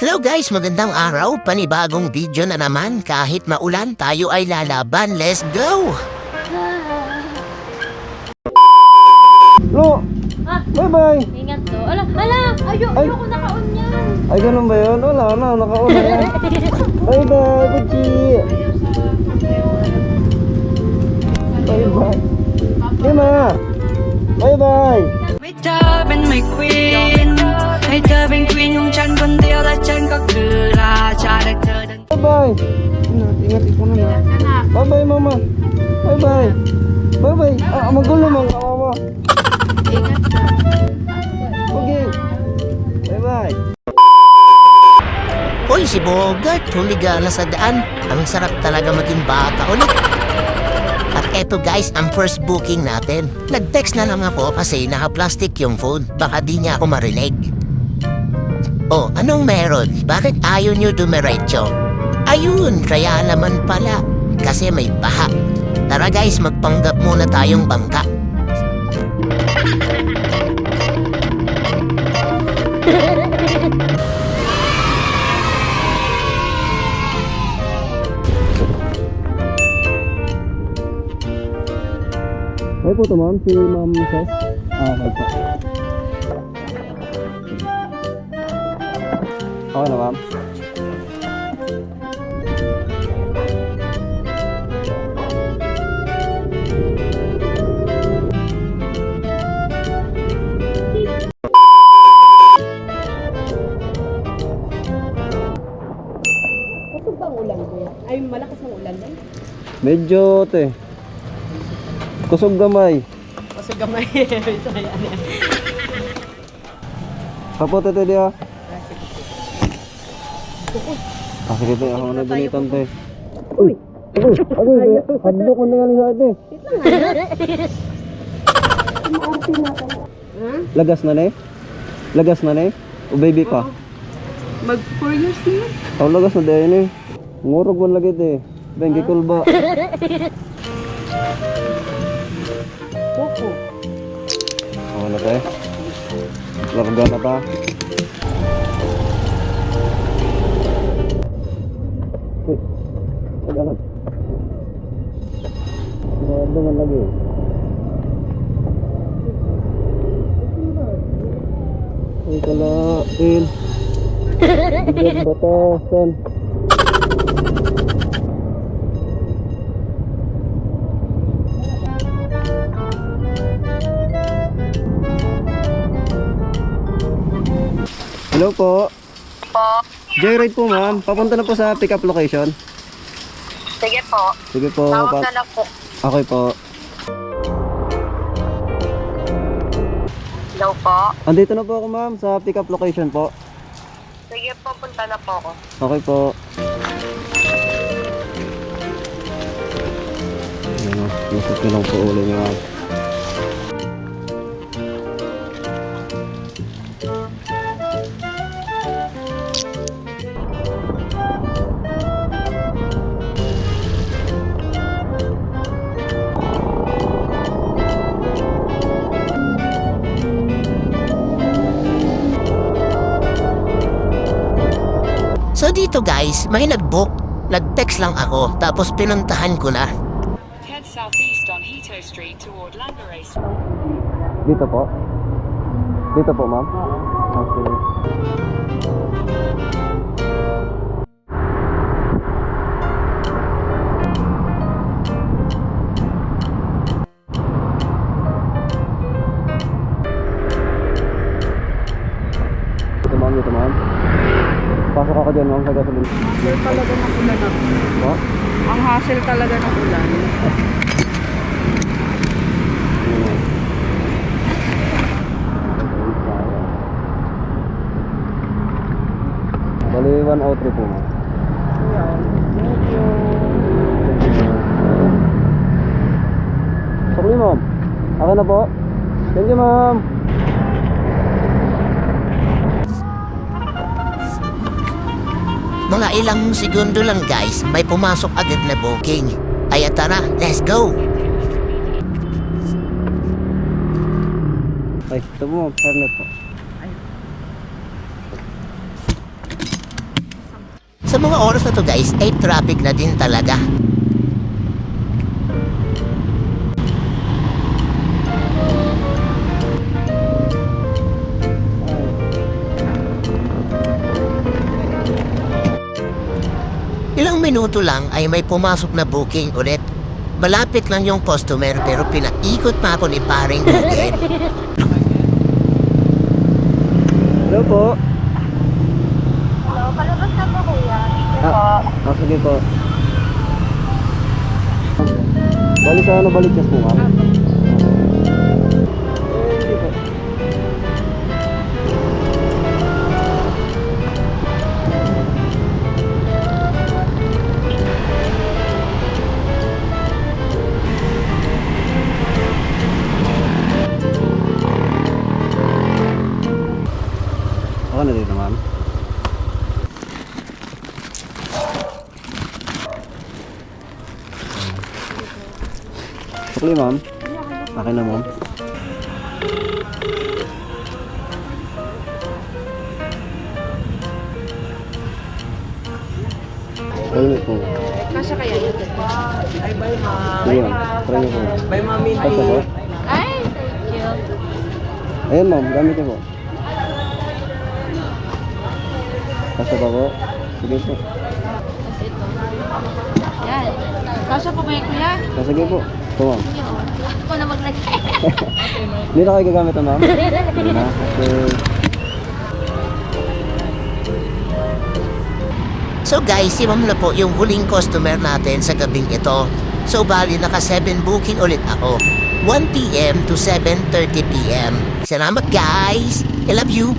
Hello guys, magandang araw. Panibagong video na naman. Kahit maulan, tayo ay lalaban. Let's go! Lo! Ah, Bye-bye! ingat to. Ala, ala, ayo, Ay. ayoko nakaon yan. Ay, ganun ba yun? Wala na, nakauna. Bye-bye, Puchi! Bye-bye! Lima! Bye-bye! My job and my queen. Bye-bye! Ingat, ingat ikaw na na. Bye-bye, mama! Bye-bye! Bye-bye! Ah, magulo mang kawawa. Okay. Bye-bye! Hoy, si Bogart, humiga na sa daan. Ang sarap talaga maging bata ulit. At eto guys, ang first booking natin. Nag-text na lang ako kasi naka-plastic yung phone. Baka di niya ako marinig. Oh, anong meron? Bakit ayaw niyo dumiretso? Ayun, kaya naman pala. Kasi may baha. Tara guys, magpanggap muna tayong bangka. Ay po to, ma'am. Si Ma'am Ses. Ah, okay po. Okay na, ma'am. Medyo, te. Kusog gamay. Kusog gamay. Saya na. Kapo, te, te, di ah. Ah, sige, te. Ako na bunitan, te. Uy! Uy! Ako, te. Hadlo ko na nga sa ate. Lagas na, ne? Lagas na, ne? O baby pa? Mag 4 years na yun. Tao lagas na dahil eh. Ngurog man lagi te. Bengki kulba. Kuko. Ano na te? Larga na ta. Uy, Agad. Agad man lagi. Ay kala, il. Bigyan batasan. Hello po. po. Joyride po ma'am. Papunta na po sa pick-up location. Sige po. Sige po. Tawag na lang po. okay po. Hello po. Andito na po ako ma'am sa pick-up location po. Sige po, punta na po ako. Okay po. Ano, lusot ko lang po niya ma'am. So dito guys, may nag-book. Nag-text lang ako, tapos pinuntahan ko na. Head southeast on Hito Street toward Langeray Dito po. Dito po ma'am. Okay. Dito ma'am, dito ma'am. Pasok ako dyan ma'am sa gasolin. Hassle talaga ng ulan ako. Po? Ang hassle talaga ng ulan. Bali 103 po ma'am. Medyo... Sorry ma'am. Ako na po. Thank you ma'am. Mga ilang segundo lang guys, may pumasok agad na booking. Kaya tara, let's go! Ay, ito ma'am. Hairnet po. Sa mga oras na to guys, ay traffic na din talaga. Minuto lang ay may pumasok na booking ulit. Malapit lang yung customer pero pinaikot pa ako ni paring Google. Hello po. Hello, palabas na po kuya. Ah, ah, sige po. Balik sa ano, balik gas po ma'am? Sukli, ma'am. Akin na, ma'am. Helmet po. Kasya kaya yun? Ay, bye, ma. Sige, ma'am. Try niyo po. Bye, po. Ay, thank you. Ayan, ma'am. Gamit niyo po. Basta pa po. Sige po. Tapos ito. Yan. Kasya po ba yung kuya? Sige po. Ito, ma'am. Ako na maglagay. Na kayo gagamit, ma'am? Hindi na. Okay. So guys, si Ma'am na po yung huling customer natin sa gabing ito. So bali naka 7 booking ulit ako. 1pm to 7.30pm. Salamat guys! I love you!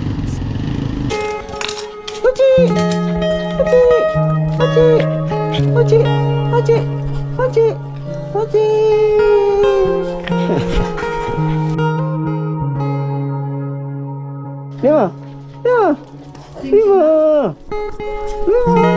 Ochi! Ochi! Ochi! Ochi! Ochi! Ochi! Ochi! Lima! Lima! Lima! Lima!